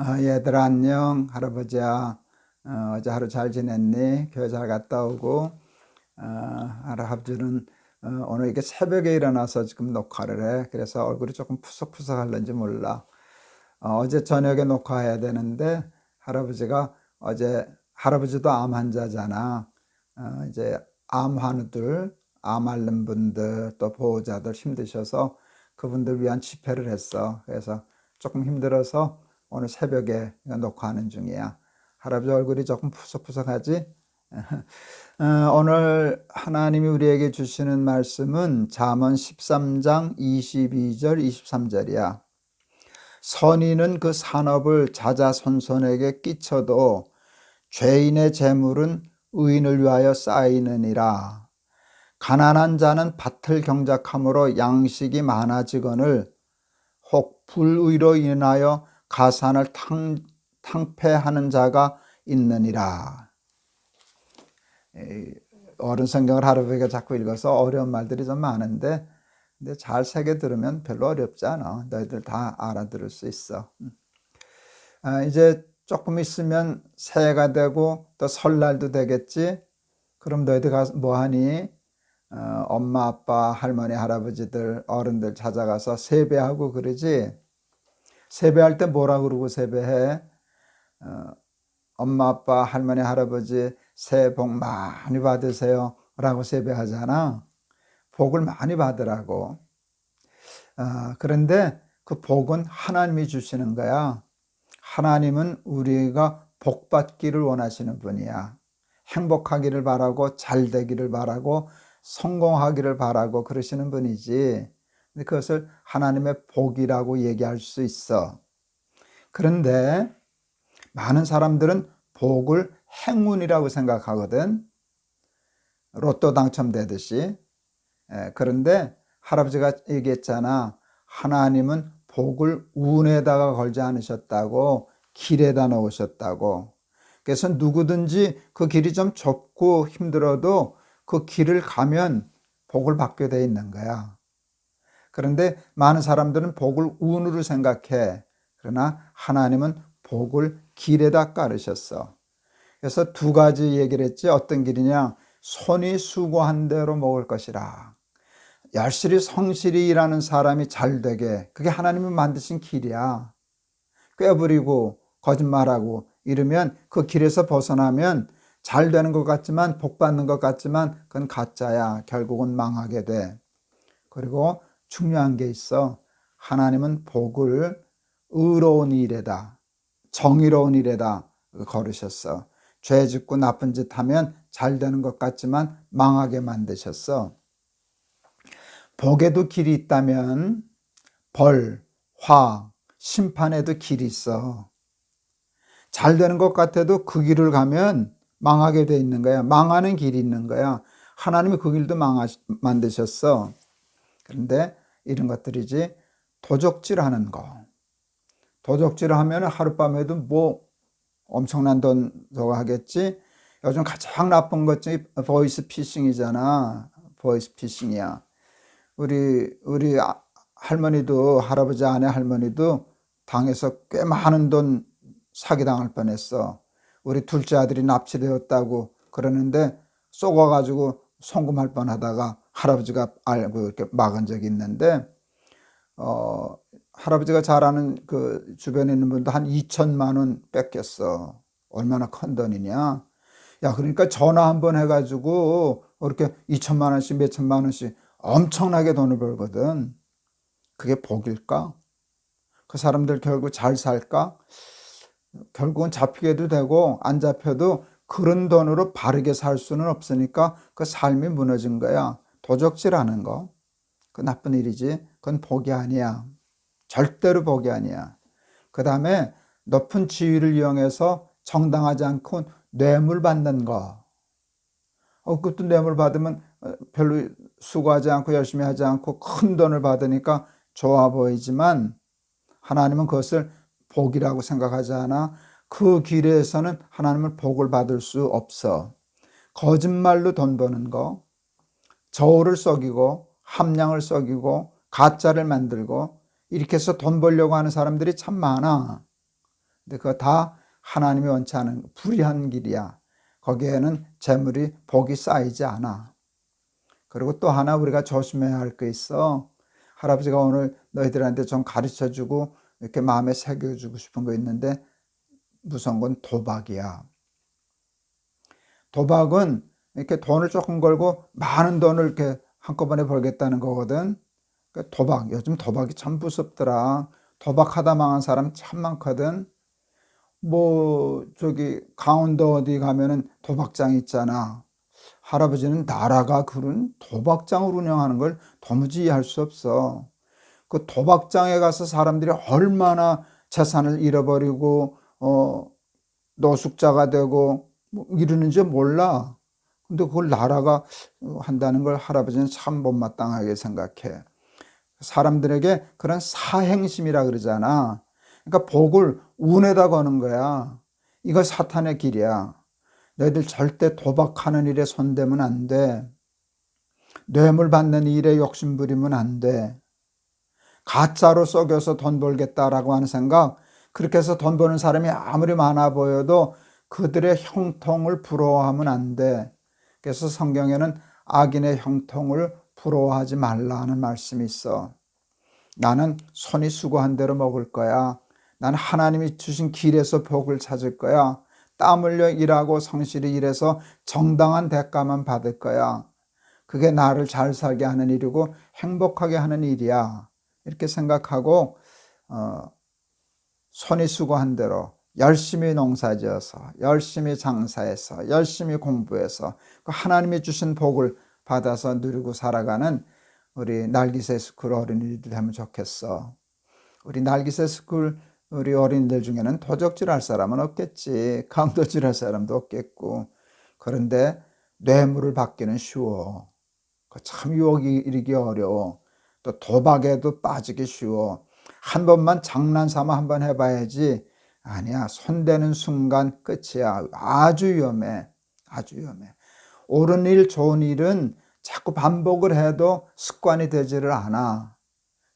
아, 얘들아 안녕. 할아버지야 어, 어제 하루 잘 지냈니? 교회 잘 갔다 오고. 어, 할아버지는 어, 오늘 이게 새벽에 일어나서 지금 녹화를 해. 그래서 얼굴이 조금 푸석푸석 할는지 몰라. 어, 제 저녁에 녹화해야 되는데 할아버지가 어제 할아버지도 암 환자잖아. 어, 이제 암 환우들 암 앓는 분들 또 보호자들 힘드셔서 그분들 위한 집회를 했어. 그래서 조금 힘들어서 오늘 새벽에 녹화하는 중이야. 할아버지 얼굴이 조금 푸석푸석하지? 어, 오늘 하나님이 우리에게 주시는 말씀은 잠언 13장 22절 23절이야. 선인은 그 산업을 자자손손에게 끼쳐도 죄인의 재물은 의인을 위하여 쌓이느니라. 가난한 자는 밭을 경작함으로 양식이 많아지거늘 혹 불의로 인하여 가산을 탕, 탕폐하는 자가 있느니라. 어른 성경을 할아버지가 자꾸 읽어서 어려운 말들이 좀 많은데 근데 잘 새겨 들으면 별로 어렵지 않아. 너희들 다 알아들을 수 있어. 아, 이제 조금 있으면 새해가 되고 또 설날도 되겠지. 그럼 너희들 가서 뭐 하니? 어, 엄마, 아빠, 할머니, 할아버지들, 어른들 찾아가서 세배하고 그러지. 세배할 때 뭐라 그러고 세배해? 어, 엄마, 아빠, 할머니, 할아버지 새해 복 많이 받으세요. 라고 세배하잖아. 복을 많이 받으라고. 어, 그런데 그 복은 하나님이 주시는 거야. 하나님은 우리가 복 받기를 원하시는 분이야. 행복하기를 바라고 잘 되기를 바라고 성공하기를 바라고 그러시는 분이지. 그것을 하나님의 복이라고 얘기할 수 있어. 그런데 많은 사람들은 복을 행운이라고 생각하거든. 로또 당첨되듯이. 그런데 할아버지가 얘기했잖아. 하나님은 복을 운에다가 걸지 않으셨다고 길에다 넣으셨다고. 그래서 누구든지 그 길이 좀 좁고 힘들어도 그 길을 가면 복을 받게 돼 있는 거야. 그런데 많은 사람들은 복을 운으로 생각해. 그러나 하나님은 복을 길에다 깔으셨어. 그래서 두 가지 얘기를 했지. 어떤 길이냐? 손이 수고한 대로 먹을 것이라. 열실히 성실히 일하는 사람이 잘 되게. 그게 하나님이 만드신 길이야. 꾀부리고 거짓말하고 이러면 그 길에서 벗어나면 잘 되는 것 같지만 복 받는 것 같지만 그건 가짜야. 결국은 망하게 돼. 그리고 중요한 게 있어. 하나님은 복을 의로운 일에다, 정의로운 일에다 걸으셨어. 죄 짓고 나쁜 짓 하면 잘 되는 것 같지만 망하게 만드셨어. 복에도 길이 있다면 벌, 화, 심판에도 길이 있어. 잘 되는 것 같아도 그 길을 가면 망하게 돼 있는 거야. 망하는 길이 있는 거야. 하나님이 그 길도 망하, 만드셨어. 그런데 이런 것들이지 도적질 하는 거. 도적질 하면 하룻밤에도 뭐 엄청난 돈 저거 하겠지. 요즘 가장 나쁜 것 중에 보이스 피싱이잖아. 보이스 피싱이야. 우리 우리 아, 할머니도 할아버지 아내 할머니도 당해서 꽤 많은 돈 사기당할 뻔했어. 우리 둘째 아들이 납치되었다고 그러는데 쏘아가지고 송금할 뻔하다가 할아버지가 알고 이렇게 막은 적이 있는데 어 할아버지가 잘 아는 그 주변에 있는 분도 한 2천만 원 뺏겼어. 얼마나 큰 돈이냐. 야, 그러니까 전화 한 번 해가지고 이렇게 2천만 원씩 몇 천만 원씩 엄청나게 돈을 벌거든. 그게 복일까? 그 사람들 결국 잘 살까? 결국은 잡히게도 되고 안 잡혀도 그런 돈으로 바르게 살 수는 없으니까 그 삶이 무너진 거야. 도적질하는 거. 그 나쁜 일이지. 그건 복이 아니야. 절대로 복이 아니야. 그 다음에 높은 지위를 이용해서 정당하지 않고 뇌물 받는 거. 어, 그것도 뇌물 받으면 별로 수고하지 않고 열심히 하지 않고 큰 돈을 받으니까 좋아 보이지만 하나님은 그것을 복이라고 생각하지 않아. 그 길에서는 하나님은 복을 받을 수 없어. 거짓말로 돈 버는 거, 저울을 썩이고, 함량을 썩이고, 가짜를 만들고, 이렇게 해서 돈 벌려고 하는 사람들이 참 많아. 근데 그거 다 하나님이 원치 않은 불의한 길이야. 거기에는 재물이 복이 쌓이지 않아. 그리고 또 하나 우리가 조심해야 할 게 있어. 할아버지가 오늘 너희들한테 좀 가르쳐 주고 이렇게 마음에 새겨 주고 싶은 거 있는데 무서운 건 도박이야. 도박은 이렇게 돈을 조금 걸고 많은 돈을 이렇게 한꺼번에 벌겠다는 거거든. 그러니까 도박, 요즘 도박이 참 무섭더라. 도박하다 망한 사람 참 많거든. 뭐, 저기, 강원도 어디 가면은 도박장 있잖아. 할아버지는 나라가 그런 도박장을 운영하는 걸 도무지 이해할 수 없어. 그 도박장에 가서 사람들이 얼마나 재산을 잃어버리고, 어, 노숙자가 되고, 뭐 이러는지 몰라. 근데 그걸 나라가 한다는 걸 할아버지는 참 못마땅하게 생각해. 사람들에게 그런 사행심이라 그러잖아. 그러니까 복을 운에다 거는 거야. 이거 사탄의 길이야. 너희들 절대 도박하는 일에 손대면 안 돼. 뇌물 받는 일에 욕심 부리면 안 돼. 가짜로 속여서 돈 벌겠다라고 하는 생각, 그렇게 해서 돈 버는 사람이 아무리 많아 보여도 그들의 형통을 부러워하면 안 돼. 그래서 성경에는 악인의 형통을 부러워하지 말라는 말씀이 있어. 나는 손이 수고한 대로 먹을 거야. 나는 하나님이 주신 길에서 복을 찾을 거야. 땀 흘려 일하고 성실히 일해서 정당한 대가만 받을 거야. 그게 나를 잘 살게 하는 일이고 행복하게 하는 일이야. 이렇게 생각하고 어, 손이 수고한 대로 열심히 농사지어서 열심히 장사해서 열심히 공부해서 그 하나님이 주신 복을 받아서 누리고 살아가는 우리 날기새 스쿨 어린이들 되면 좋겠어. 우리 날기새 스쿨 우리 어린이들 중에는 도적질 할 사람은 없겠지. 강도질 할 사람도 없겠고. 그런데 뇌물을 받기는 쉬워. 그참 유혹이 이르기 어려워. 또 도박에도 빠지기 쉬워. 한 번만 장난 삼아 한 번 해봐야지. 아니야. 손대는 순간 끝이야. 아주 위험해. 아주 위험해. 옳은 일, 좋은 일은 자꾸 반복을 해도 습관이 되지를 않아.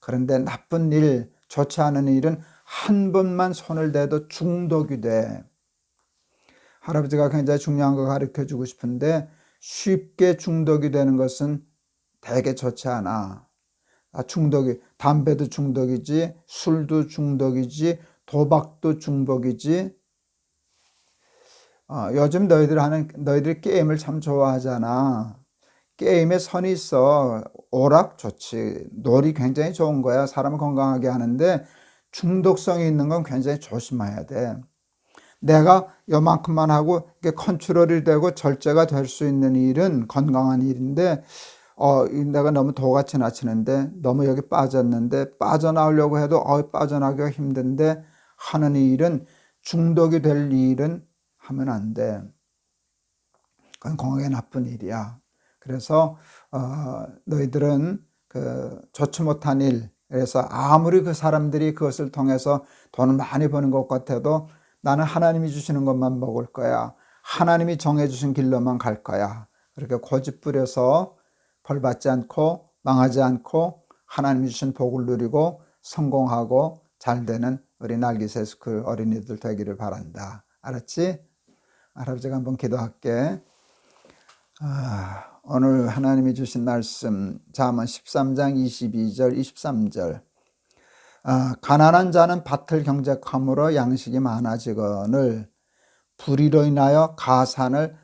그런데 나쁜 일, 좋지 않은 일은 한 번만 손을 대도 중독이 돼. 할아버지가 굉장히 중요한 거 가르쳐 주고 싶은데 쉽게 중독이 되는 것은 되게 좋지 않아. 아, 중독이, 담배도 중독이지, 술도 중독이지, 도박도 중독이지. 어, 요즘 너희들 하는, 너희들 게임을 참 좋아하잖아. 게임에 선이 있어. 오락 좋지. 놀이 굉장히 좋은 거야. 사람을 건강하게 하는데 중독성이 있는 건 굉장히 조심해야 돼. 내가 요만큼만 하고 이게 컨트롤이 되고 절제가 될 수 있는 일은 건강한 일인데 어, 내가 너무 도같이 나치는데 너무 여기 빠졌는데 빠져나오려고 해도 어, 빠져나기가 힘든데 하는 일은 중독이 될 일은 하면 안 돼. 그건 건강에 나쁜 일이야. 그래서 어, 너희들은 그 좋지 못한 일, 그래서 아무리 그 사람들이 그것을 통해서 돈을 많이 버는 것 같아도 나는 하나님이 주시는 것만 먹을 거야. 하나님이 정해주신 길로만 갈 거야. 그렇게 고집 부려서 벌 받지 않고 망하지 않고 하나님이 주신 복을 누리고 성공하고 잘 되는 우리 날기새 스쿨 어린이들 되기를 바란다. 알았지? 할아버지가 한번 기도할게. 아, 오늘 하나님이 주신 말씀 잠언 13장 22절 23절 아, 가난한 자는 밭을 경작함으로 양식이 많아지거늘 불의로 인하여 가산을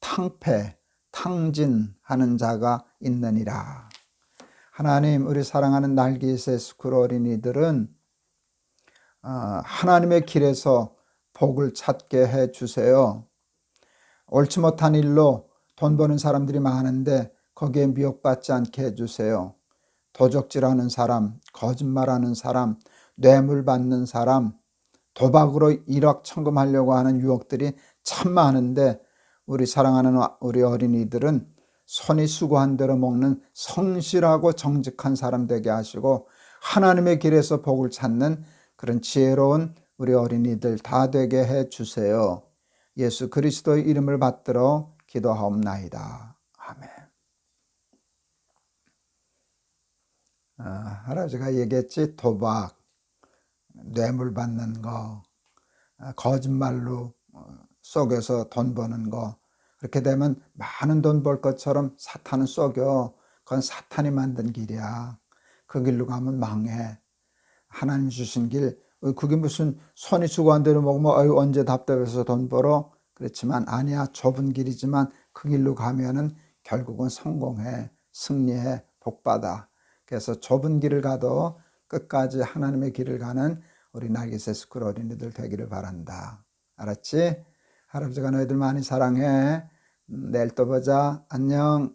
탕패 탕진하는 자가 있느니라. 하나님 우리 사랑하는 날개새 스쿨 어린이들은 아, 하나님의 길에서 복을 찾게 해 주세요. 옳지 못한 일로 돈 버는 사람들이 많은데 거기에 미혹받지 않게 해 주세요. 도적질하는 사람, 거짓말하는 사람, 뇌물 받는 사람, 도박으로 일확천금하려고 하는 유혹들이 참 많은데 우리 사랑하는 우리 어린이들은 손이 수고한 대로 먹는 성실하고 정직한 사람 되게 하시고 하나님의 길에서 복을 찾는 그런 지혜로운 우리 어린이들 다 되게 해 주세요. 예수 그리스도의 이름을 받들어 기도하옵나이다. 아멘. 아, 할아버지가 얘기했지 도박, 뇌물 받는 거, 아, 거짓말로 어, 속여서 돈 버는 거 그렇게 되면 많은 돈 벌 것처럼 사탄은 속여 그건 사탄이 만든 길이야 그 길로 가면 망해 하나님 주신 길 어, 그게 무슨 손이 수고한 대로 먹으면 어이, 언제 답답해서 돈 벌어? 그렇지만 아니야 좁은 길이지만 그 길로 가면은 결국은 성공해 승리해 복받아. 그래서 좁은 길을 가도 끝까지 하나님의 길을 가는 우리 날개새 스쿨 어린이들 되기를 바란다. 알았지? 할아버지가 너희들 많이 사랑해. 음, 내일 또 보자. 안녕